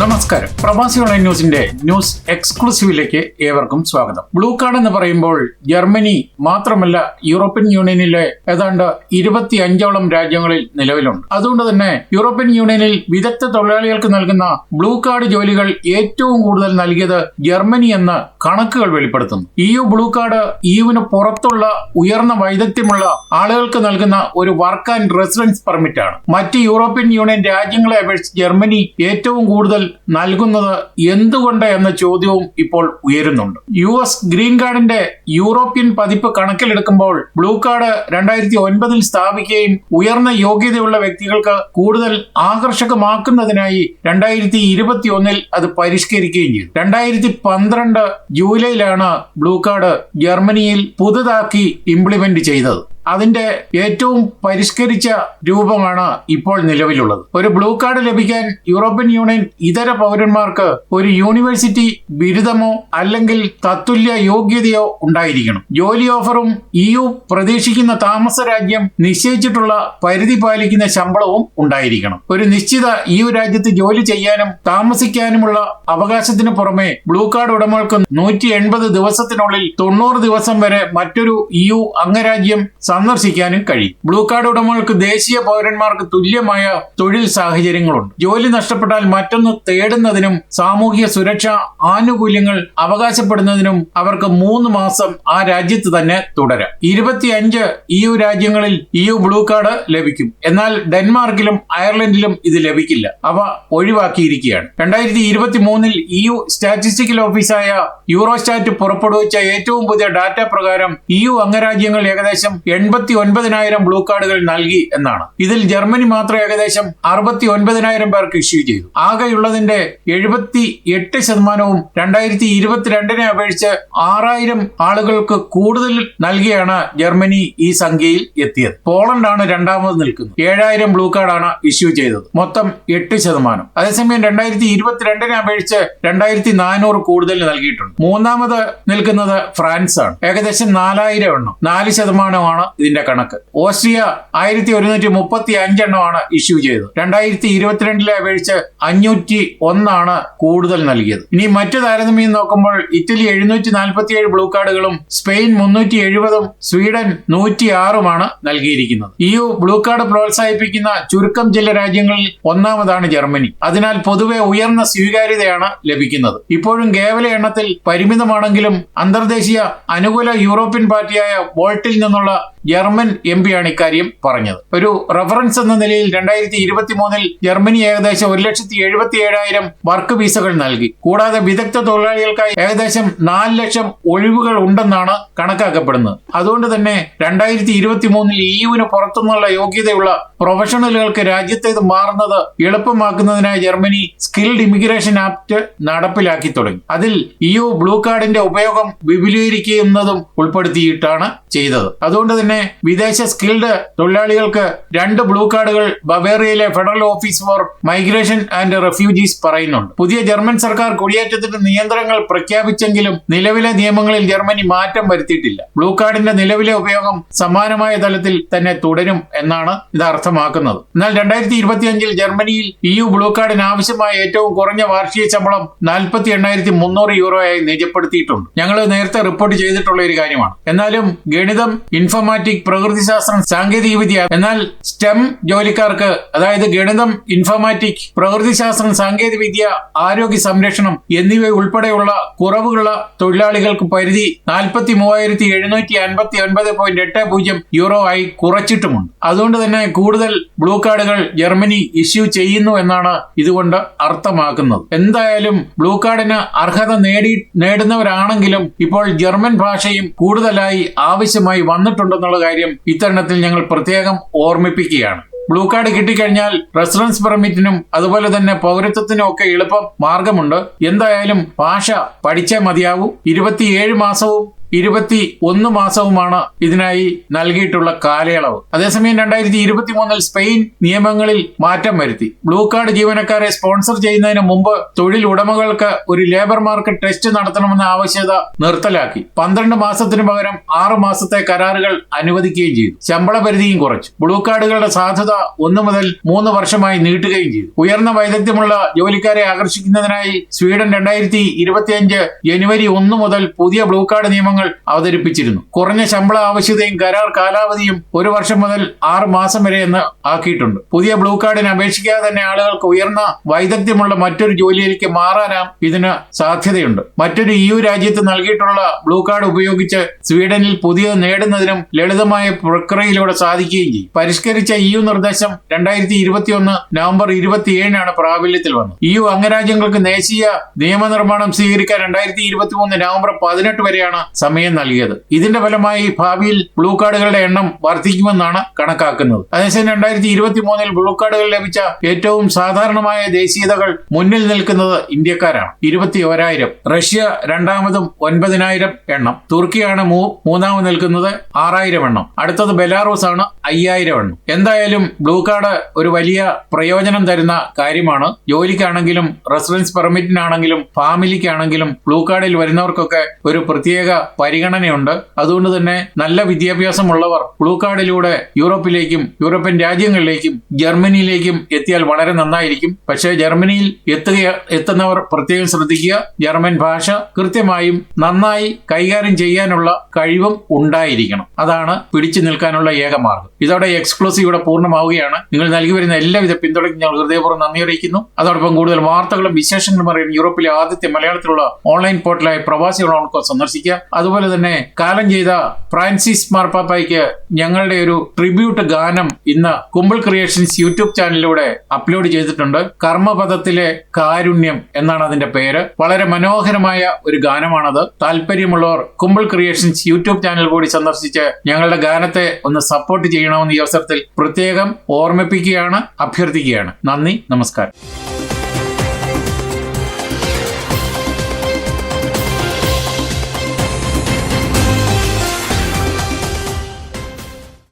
നമസ്കാരം. പ്രവാസി ഓൺലൈൻ ന്യൂസിന്റെ ന്യൂസ് എക്സ്ക്ലൂസീവിലേക്ക് ഏവർക്കും സ്വാഗതം. ബ്ലൂ കാർഡ് എന്ന് പറയുമ്പോൾ ജർമ്മനി മാത്രമല്ല യൂറോപ്യൻ യൂണിയനിലെ ഏതാണ്ട് ഇരുപത്തി അഞ്ചോളം രാജ്യങ്ങളിൽ നിലവിലുണ്ട്. അതുകൊണ്ട് തന്നെ യൂറോപ്യൻ യൂണിയനിൽ വിദഗ്ധ തൊഴിലാളികൾക്ക് നൽകുന്ന ബ്ലൂ കാർഡ് ജോലികൾ ഏറ്റവും കൂടുതൽ നൽകിയത് ജർമ്മനി എന്ന് കണക്കുകൾ വെളിപ്പെടുത്തുന്നു. ഇ യു ബ്ലൂ കാർഡ് ഇയുവിന് പുറത്തുള്ള ഉയർന്ന വൈദഗ്ധ്യമുള്ള ആളുകൾക്ക് നൽകുന്ന ഒരു വർക്ക് ആൻഡ് റെസിഡൻസ് പെർമിറ്റ് ആണ് മറ്റ് യൂറോപ്യൻ യൂണിയൻ രാജ്യങ്ങളെ അപേക്ഷിച്ച് ജർമ്മനി ഏറ്റവും കൂടുതൽ നൽകുന്നത് എന്തുകൊണ്ട് എന്ന ചോദ്യവും ഇപ്പോൾ ഉയരുന്നുണ്ട്. യു എസ് ഗ്രീൻ കാർഡിന്റെ യൂറോപ്യൻ പതിപ്പ് കണക്കിലെടുക്കുമ്പോൾ ബ്ലൂ കാർഡ് രണ്ടായിരത്തി ഒൻപതിൽ സ്ഥാപിക്കുകയും ഉയർന്ന യോഗ്യതയുള്ള വ്യക്തികൾക്ക് കൂടുതൽ ആകർഷകമാക്കുന്നതിനായി രണ്ടായിരത്തി ഇരുപത്തി ഒന്നിൽ അത് പരിഷ്കരിക്കുകയും ചെയ്തു. രണ്ടായിരത്തി പന്ത്രണ്ട് ജൂലൈയിലാണ് ബ്ലൂ കാർഡ് ജർമ്മനിയിൽ പുതുതാക്കി ഇംപ്ലിമെന്റ് ചെയ്തത്. അതിന്റെ ഏറ്റവും പരിഷ്കരിച്ച രൂപമാണ് ഇപ്പോൾ നിലവിലുള്ളത്. ഒരു ബ്ലൂ കാർഡ് ലഭിക്കാൻ യൂറോപ്യൻ യൂണിയൻ ഇതര പൗരന്മാർക്ക് ഒരു യൂണിവേഴ്സിറ്റി ബിരുദമോ അല്ലെങ്കിൽ തത്തുല്യ യോഗ്യതയോ ഉണ്ടായിരിക്കണം. ജോലി ഓഫറും ഇ യു പ്രതീക്ഷിക്കുന്ന താമസ രാജ്യം നിശ്ചയിച്ചിട്ടുള്ള പരിധി പാലിക്കുന്ന ശമ്പളവും ഉണ്ടായിരിക്കണം. ഒരു നിശ്ചിത ഇ യു രാജ്യത്ത് ജോലി ചെയ്യാനും താമസിക്കാനുമുള്ള അവകാശത്തിന് പുറമെ ബ്ലൂ കാർഡ് ഉടമകൾക്ക് നൂറ്റി എൺപത് ദിവസത്തിനുള്ളിൽ തൊണ്ണൂറ് ദിവസം വരെ മറ്റൊരു ഇ യു അംഗരാജ്യം സന്ദർശിക്കാനും കഴിയും. ബ്ലൂ കാർഡ് ഉടമകൾക്ക് ദേശീയ പൗരന്മാർക്ക് തുല്യമായ തൊഴിൽ സാഹചര്യങ്ങളുണ്ട്. ജോലി നഷ്ടപ്പെട്ടാൽ മറ്റൊന്ന് തേടുന്നതിനും സാമൂഹിക സുരക്ഷാ ആനുകൂല്യങ്ങൾ അവകാശപ്പെടുന്നതിനും അവർക്ക് മൂന്ന് മാസം ആ രാജ്യത്ത് തന്നെ തുടരാം. ഇരുപത്തിയഞ്ച് ഇ യു രാജ്യങ്ങളിൽ ഇ യു ബ്ലൂ കാർഡ് ലഭിക്കും. എന്നാൽ ഡെൻമാർക്കിലും അയർലൻഡിലും ഇത് ലഭിക്കില്ല. അവ ഒഴിവാക്കിയിരിക്കുകയാണ്. രണ്ടായിരത്തി ഇരുപത്തി മൂന്നിൽ ഇ യു സ്റ്റാറ്റിസ്റ്റിക്കൽ ഓഫീസായ യൂറോസ്റ്റാറ്റ് പുറപ്പെടുവിച്ച ഏറ്റവും പുതിയ ഡാറ്റ പ്രകാരം ഇ യു അംഗരാജ്യങ്ങൾ ഏകദേശം എൺപത്തി ഒൻപതിനായിരം ബ്ലൂ കാർഡുകൾ നൽകി എന്നാണ്. ഇതിൽ ജർമ്മനി മാത്രം ഏകദേശം അറുപത്തി ഒൻപതിനായിരം പേർക്ക് ഇഷ്യൂ ചെയ്തു. ആകെയുള്ളതിന്റെ എഴുപത്തി എട്ട് ശതമാനവും രണ്ടായിരത്തി ഇരുപത്തിരണ്ടിനെ അപേക്ഷിച്ച് ആറായിരം ആളുകൾക്ക് കൂടുതൽ നൽകിയാണ് ജർമ്മനി ഈ സംഖ്യയിൽ എത്തിയത്. പോളണ്ടാണ് രണ്ടാമത് നിൽക്കുന്നത്. ഏഴായിരം ബ്ലൂ കാർഡാണ് ഇഷ്യൂ ചെയ്തത്. മൊത്തം എട്ട് ശതമാനം. അതേസമയം രണ്ടായിരത്തി ഇരുപത്തിരണ്ടിനെ അപേക്ഷിച്ച് രണ്ടായിരത്തി നാനൂറ് കൂടുതൽ നൽകിയിട്ടുണ്ട്. മൂന്നാമത് നിൽക്കുന്നത് ഫ്രാൻസ് ആണ് ഏകദേശം നാലായിരം എണ്ണം. നാല് ശതമാനമാണ് ഇതിന്റെ കണക്ക്. ഓസ്ട്രിയ ആയിരത്തി ഒരുന്നൂറ്റി മുപ്പത്തി അഞ്ചെണ്ണമാണ് ഇഷ്യൂ ചെയ്തത്. രണ്ടായിരത്തി ഇരുപത്തിരണ്ടിലെ അപേക്ഷിച്ച് അഞ്ഞൂറ്റി ഒന്നാണ് കൂടുതൽ നൽകിയത്. ഇനി മറ്റു താരതമ്യം നോക്കുമ്പോൾ ഇറ്റലി എഴുന്നൂറ്റി നാൽപ്പത്തിയേഴ് ബ്ലൂ കാർഡുകളും സ്പെയിൻ മുന്നൂറ്റി എഴുപതും സ്വീഡൻ നൂറ്റി ആറുമാണ് നൽകിയിരിക്കുന്നത്. ഇയു ബ്ലൂ കാർഡ് പ്രോത്സാഹിപ്പിക്കുന്ന ചുരുക്കം ചില രാജ്യങ്ങളിൽ ഒന്നാമതാണ് ജർമ്മനി. അതിനാൽ പൊതുവെ ഉയർന്ന സ്വീകാര്യതയാണ് ലഭിക്കുന്നത്. ഇപ്പോഴും കേവല എണ്ണത്തിൽ പരിമിതമാണെങ്കിലും അന്തർദേശീയ അനുകൂല യൂറോപ്യൻ പാർട്ടിയായ വോൾട്ടിൽ നിന്നുള്ള ജർമ്മൻ എം പിയാണ് ഇക്കാര്യം പറഞ്ഞത്. ഒരു റഫറൻസ് എന്ന നിലയിൽ രണ്ടായിരത്തി ഇരുപത്തി മൂന്നിൽ ജർമ്മനി ഏകദേശം ഒരു ലക്ഷത്തി എഴുപത്തി ഏഴായിരം വർക്ക് വിസകൾ നൽകി. കൂടാതെ വിദഗ്ധ തൊഴിലാളികൾക്കായി ഏകദേശം നാല് ലക്ഷം ഒഴിവുകൾ ഉണ്ടെന്നാണ് കണക്കാക്കപ്പെടുന്നത്. അതുകൊണ്ട് തന്നെ രണ്ടായിരത്തി ഇരുപത്തി മൂന്നിൽ ഇ യുവിന് പുറത്തുനിന്നുള്ള യോഗ്യതയുള്ള പ്രൊഫഷണലുകൾക്ക് രാജ്യത്തേത് മാറുന്നത് എളുപ്പമാക്കുന്നതിനായി ജർമ്മനി സ്കിൽഡ് ഇമിഗ്രേഷൻ ആക്ട് നടപ്പിലാക്കി തുടങ്ങി. അതിൽ ഇ യു ബ്ലൂ കാർഡിന്റെ ഉപയോഗം വിപുലീകരിക്കുന്നതും ഉൾപ്പെടുത്തിയിട്ടാണ് ചെയ്തത്. അതുകൊണ്ട് തന്നെ വിദേശ സ്കിൽഡ് തൊഴിലാളികൾക്ക് രണ്ട് ബ്ലൂ കാർഡുകൾ ബവേറിയയിലെ federal office for migration and refugees പറയുന്നുണ്ട്. പുതിയ ജർമ്മൻ സർക്കാർ കുടിയേറ്റത്തിന് നിയന്ത്രണങ്ങൾ പ്രഖ്യാപിച്ചെങ്കിലും നിലവിലെ നിയമങ്ങളിൽ ജർമ്മനി മാറ്റം വരുത്തിയിട്ടില്ല. ബ്ലൂ കാർഡിന്റെ നിലവിലെ ഉപയോഗം സമാനമായ തലത്തിൽ തന്നെ തുടരും എന്നാണ് ഇത് അർത്ഥമാക്കുന്നത്. എന്നാൽ രണ്ടായിരത്തി ഇരുപത്തിയഞ്ചിൽ ജർമ്മനിയിൽ ഇ യു ബ്ലൂ കാർഡിന് ആവശ്യമായ ഏറ്റവും കുറഞ്ഞ വാർഷിക ശമ്പളം നാൽപ്പത്തി എണ്ണായിരത്തി മുന്നൂറ് യൂറോയായി നിജപ്പെടുത്തിയിട്ടുണ്ട്. ഞങ്ങൾ നേരത്തെ റിപ്പോർട്ട് ചെയ്തിട്ടുള്ള ഒരു കാര്യമാണ്. എന്നാലും ഗണിതം ഇൻഫോമാറ്റിക് പ്രകൃതിശാസ്ത്രം സാങ്കേതിക വിദ്യ. എന്നാൽ സ്റ്റെം ജോലിക്കാർക്ക് അതായത് ഗണിതം ഇൻഫോമാറ്റിക് പ്രകൃതിശാസ്ത്രം സാങ്കേതിക വിദ്യ ആരോഗ്യ സംരക്ഷണം എന്നിവ ഉൾപ്പെടെയുള്ള കുറവുള്ള തൊഴിലാളികൾക്ക് പരിധി നാൽപ്പത്തി മൂവായിരത്തി എഴുന്നൂറ്റി അൻപത്തി ഒൻപത് പോയിന്റ് എട്ട് പൂജ്യം യൂറോ ആയി കുറച്ചിട്ടുമുണ്ട്. അതുകൊണ്ട് തന്നെ കൂടുതൽ ബ്ലൂ കാർഡുകൾ ജർമ്മനി ഇഷ്യൂ ചെയ്യുന്നു എന്നാണ് ഇതുകൊണ്ട് അർത്ഥമാക്കുന്നത്. എന്തായാലും ബ്ലൂ കാർഡിന് അർഹത നേടി നേടുന്നവരാണെങ്കിലും ഇപ്പോൾ ജർമ്മൻ ഭാഷയും കൂടുതലായി ആവശ്യമായി വന്നിട്ടുണ്ടെന്നുള്ള കാര്യം ഇത്തരണത്തിൽ ഞങ്ങൾ പ്രത്യേകം ഓർമ്മിപ്പിക്കുകയാണ്. ബ്ലൂ കാർഡ് കിട്ടിക്കഴിഞ്ഞാൽ റെസിഡൻസ് പെർമിറ്റിനും അതുപോലെ തന്നെ പൗരത്വത്തിനും ഒക്കെ എളുപ്പം മാർഗമുണ്ട്. എന്തായാലും ഭാഷ പഠിച്ചേ മതിയാവൂ. ഇരുപത്തിയേഴ് മാസവും ഇരുപത്തി ഒന്ന് മാസവുമാണ് ഇതിനായി നൽകിയിട്ടുള്ള കാലയളവ്. അതേസമയം രണ്ടായിരത്തി ഇരുപത്തി മൂന്നിൽ സ്പെയിൻ നിയമങ്ങളിൽ മാറ്റം വരുത്തി. ബ്ലൂ കാർഡ് ജീവനക്കാരെ സ്പോൺസർ ചെയ്യുന്നതിന് മുമ്പ് തൊഴിൽ ഉടമകൾക്ക് ഒരു ലേബർ മാർക്കറ്റ് ടെസ്റ്റ് നടത്തണമെന്ന ആവശ്യകത നിർത്തലാക്കി. പന്ത്രണ്ട് മാസത്തിനു പകരം ആറ് മാസത്തെ കരാറുകൾ അനുവദിക്കുകയും ചെയ്തു. ശമ്പള പരിധിയും കുറച്ചു. ബ്ലൂ കാർഡുകളുടെ സാധ്യത ഒന്ന് മുതൽ മൂന്ന് വർഷമായി നീട്ടുകയും ചെയ്തു. ഉയർന്ന വൈദഗ്ധ്യമുള്ള ജോലിക്കാരെ ആകർഷിക്കുന്നതിനായി സ്വീഡൻ രണ്ടായിരത്തി ജനുവരി ഒന്ന് മുതൽ പുതിയ ബ്ലൂ കാർഡ് നിയമങ്ങൾ അവതരിപ്പിച്ചിരുന്നു. കുറഞ്ഞ ശമ്പള ആവശ്യതയും കരാർ കാലാവധിയും ഒരു വർഷം മുതൽ ആറ് മാസം വരെ എന്ന് ആക്കിയിട്ടുണ്ട്. പുതിയ ബ്ലൂ കാർഡിന് അപേക്ഷിക്കാതെ തന്നെ ആളുകൾക്ക് ഉയർന്ന വൈദഗ്ധ്യമുള്ള മറ്റൊരു ജോലിയിലേക്ക് മാറാനാം ഇതിന് സാധ്യതയുണ്ട്. മറ്റൊരു ഇ യു രാജ്യത്ത് നൽകിയിട്ടുള്ള ബ്ലൂ കാർഡ് ഉപയോഗിച്ച് സ്വീഡനിൽ പുതിയത് നേടുന്നതിനും ലളിതമായ പ്രക്രിയയിലൂടെ സാധിക്കുകയും ചെയ്യും. പരിഷ്കരിച്ച ഇ യു നിർദ്ദേശം രണ്ടായിരത്തി ഇരുപത്തിയൊന്ന് നവംബർ ഇരുപത്തിയേഴിനാണ് പ്രാബല്യത്തിൽ വന്നത്. ഇ യു അംഗരാജ്യങ്ങൾക്ക് ദേശീയ നിയമനിർമ്മാണം സ്വീകരിക്കാൻ രണ്ടായിരത്തി ഇരുപത്തി മൂന്ന് നവംബർ പതിനെട്ട് വരെയാണ് സമയം നൽകിയത്. ഇതിന്റെ ഫലമായി ഭാവിയിൽ ബ്ലൂ കാർഡുകളുടെ എണ്ണം വർദ്ധിക്കുമെന്നാണ് കണക്കാക്കുന്നത്. അതേസമയം രണ്ടായിരത്തി ഇരുപത്തി മൂന്നിൽ ബ്ലൂ കാർഡുകൾ ലഭിച്ച ഏറ്റവും സാധാരണമായ ദേശീയതകൾ മുന്നിൽ നിൽക്കുന്നത് ഇന്ത്യക്കാരാണ്. ഇരുപത്തി ഒരായിരം റഷ്യ രണ്ടാമതും ഒൻപതിനായിരം എണ്ണം. തുർക്കിയാണ് മൂന്നാമത് നിൽക്കുന്നത് ആറായിരം എണ്ണം. അടുത്തത് ബെലാറൂസ് ആണ് അയ്യായിരം എണ്ണം. എന്തായാലും ബ്ലൂ കാർഡ് ഒരു വലിയ പ്രയോജനം തരുന്ന കാര്യമാണ്. ജോലിക്കാണെങ്കിലും റെസിഡൻസ് പെർമിറ്റിനാണെങ്കിലും ഫാമിലിക്കാണെങ്കിലും ബ്ലൂ കാർഡിൽ വരുന്നവർക്കൊക്കെ ഒരു പ്രത്യേക പരിഗണനയുണ്ട്. അതുകൊണ്ട് തന്നെ നല്ല വിദ്യാഭ്യാസമുള്ളവർ ബ്ലൂ കാർഡിലൂടെ യൂറോപ്പിലേക്കും യൂറോപ്യൻ രാജ്യങ്ങളിലേക്കും ജർമ്മനിയിലേക്കും എത്തിയാൽ വളരെ നന്നായിരിക്കും. പക്ഷേ ജർമ്മനിയിൽ എത്തുക എത്തുന്നവർ പ്രത്യേകം ശ്രദ്ധിക്കുക. ജർമ്മൻ ഭാഷ കൃത്യമായും നന്നായി കൈകാര്യം ചെയ്യാനുള്ള കഴിവും ഉണ്ടായിരിക്കണം. അതാണ് പിടിച്ചു നിൽക്കാനുള്ള ഏക മാർഗം. ഇതോടെ എക്സ്ക്ലൂസീവ് ഇവിടെ പൂർണമാവുകയാണ്. നിങ്ങൾ നൽകി വരുന്ന എല്ലാവിധ പിന്തുണയ്ക്കും ഞങ്ങൾ ഹൃദയപൂർവം നന്ദി അറിയിക്കുന്നു. അതോടൊപ്പം കൂടുതൽ വാർത്തകളും വിശേഷങ്ങളും അറിയാൻ യൂറോപ്പിലെ ആദ്യത്തെ മലയാളത്തിലുള്ള ഓൺലൈൻ പോർട്ടലായ ഓൺകോ സന്ദർശിക്കുക. അതുപോലെ തന്നെ കാലം ചെയ്ത ഫ്രാൻസിസ് മാർപ്പാപ്പയ്ക്ക് ഞങ്ങളുടെ ഒരു ട്രിബ്യൂട്ട് ഗാനം ഇന്ന് കുമ്പിൾ ക്രിയേഷൻസ് യൂട്യൂബ് ചാനലിലൂടെ അപ്ലോഡ് ചെയ്തിട്ടുണ്ട്. കർമ്മപഥത്തിലെ കാരുണ്യം എന്നാണ് അതിന്റെ പേര്. വളരെ മനോഹരമായ ഒരു ഗാനമാണത്. താല്പര്യമുള്ളവർ കുമ്പിൾ ക്രിയേഷൻസ് യൂട്യൂബ് ചാനൽ കൂടി സന്ദർശിച്ച് ഞങ്ങളുടെ ഗാനത്തെ ഒന്ന് സപ്പോർട്ട് ചെയ്യണമെന്ന് ഈ അവസരത്തിൽ പ്രത്യേകം ഓർമ്മിപ്പിക്കുകയാണ് അഭ്യർത്ഥിക്കുകയാണ്. നന്ദി നമസ്കാരം.